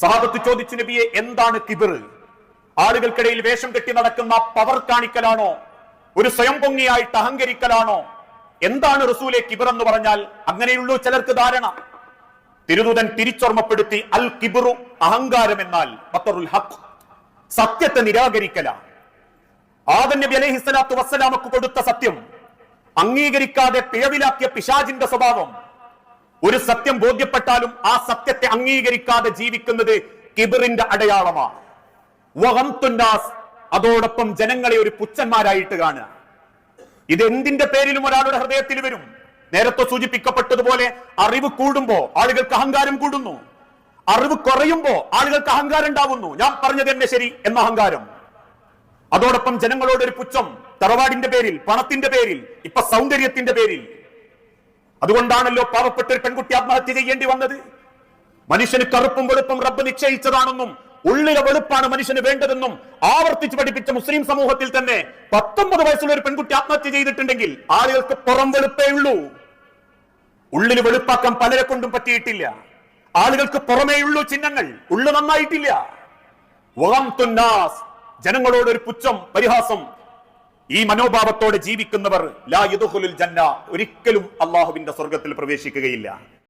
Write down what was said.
സഹാബത്ത് ചോദിച്ചു നബിയെ എന്താണ് കിബിർ? ആളുകൾക്കിടയിൽ വേഷം കെട്ടി നടക്കുന്ന പവർ കാണിക്കലാണോ? ഒരു സ്വയം പൊങ്ങിയായിട്ട് അഹങ്കരിക്കലാണോ? എന്താണ് റസൂലെ കിബിർ എന്ന് പറഞ്ഞാൽ അങ്ങനെയുള്ളൂ ചിലർക്ക് ധാരണ. തിരുദൂതൻ തിരിച്ചോർമ്മപ്പെടുത്തി അൽ കിബിറു അഹങ്കാരം എന്നാൽ ബത്തറുൽ ഹഖ് സത്യത്തെ നിരാകരിക്കല. ആദം നബി അലൈഹി സ്വലാത്തു വസ്സലാമക്ക് കൊടുത്ത സത്യം അംഗീകരിക്കാതെ പിഴവിലാക്കിയ പിശാജിന്റെ സ്വഭാവം ഒരു സത്യം ബോധ്യപ്പെട്ടാലും ആ സത്യത്തെ അംഗീകരിക്കാതെ ജീവിക്കുന്നത് കിബിറിന്റെ അടയാളമാണ്. അതോടൊപ്പം ജനങ്ങളെ ഒരു പുച്ഛന്മാരായിട്ട് കാണുക. ഇത് എന്തിന്റെ പേരിലും ഒരാളുടെ ഹൃദയത്തിൽ വരും? നേരത്തെ സൂചിപ്പിക്കപ്പെട്ടതുപോലെ അറിവ് കൂടുമ്പോ ആളുകൾക്ക് അഹങ്കാരം കൂടുന്നു. അറിവ് കുറയുമ്പോ ആളുകൾക്ക് അഹങ്കാരം ഉണ്ടാവുന്നു. ഞാൻ പറഞ്ഞത് തന്നെ ശരി എന്ന അഹങ്കാരം. അതോടൊപ്പം ജനങ്ങളോട് ഒരു പുച്ഛം തറവാടിന്റെ പേരിൽ പണത്തിന്റെ പേരിൽ ഇപ്പൊ സൗന്ദര്യത്തിന്റെ പേരിൽ. അതുകൊണ്ടാണല്ലോ പാവപ്പെട്ട ഒരു പെൺകുട്ടി ആത്മഹത്യ ചെയ്യേണ്ടി വന്നത്. മനുഷ്യന് കറുപ്പും വെളുപ്പും റബ്ബ് നിശ്ചയിച്ചതാണെന്നും ഉള്ളിലെ വെളുപ്പാണ് മനുഷ്യന് വേണ്ടതെന്നും ആവർത്തിച്ച് പഠിപ്പിച്ച മുസ്ലിം സമൂഹത്തിൽ തന്നെ പത്തൊമ്പത് വയസ്സുള്ള ഒരു പെൺകുട്ടി ആത്മഹത്യ ചെയ്തിട്ടുണ്ടെങ്കിൽ ആളുകൾക്ക് പുറം വെളുപ്പേ ഉള്ളൂ. ഉള്ളിൽ വെളുപ്പാക്കാൻ പലരെ കൊണ്ടും പറ്റിയിട്ടില്ല. ആളുകൾക്ക് പുറമേയുള്ളൂ ചിഹ്നങ്ങൾ ഉള്ളു നന്നായിട്ടില്ല. ജനങ്ങളോട് ഒരു പുച്ഛം പരിഹാസം ഈ മനോഭാവത്തോടെ ജീവിക്കുന്നവർ ലാ യുദുഹുലുൽ ജന്ന ഒരിക്കലും അള്ളാഹുവിന്റെ സ്വർഗത്തിൽ പ്രവേശിക്കുകയില്ല.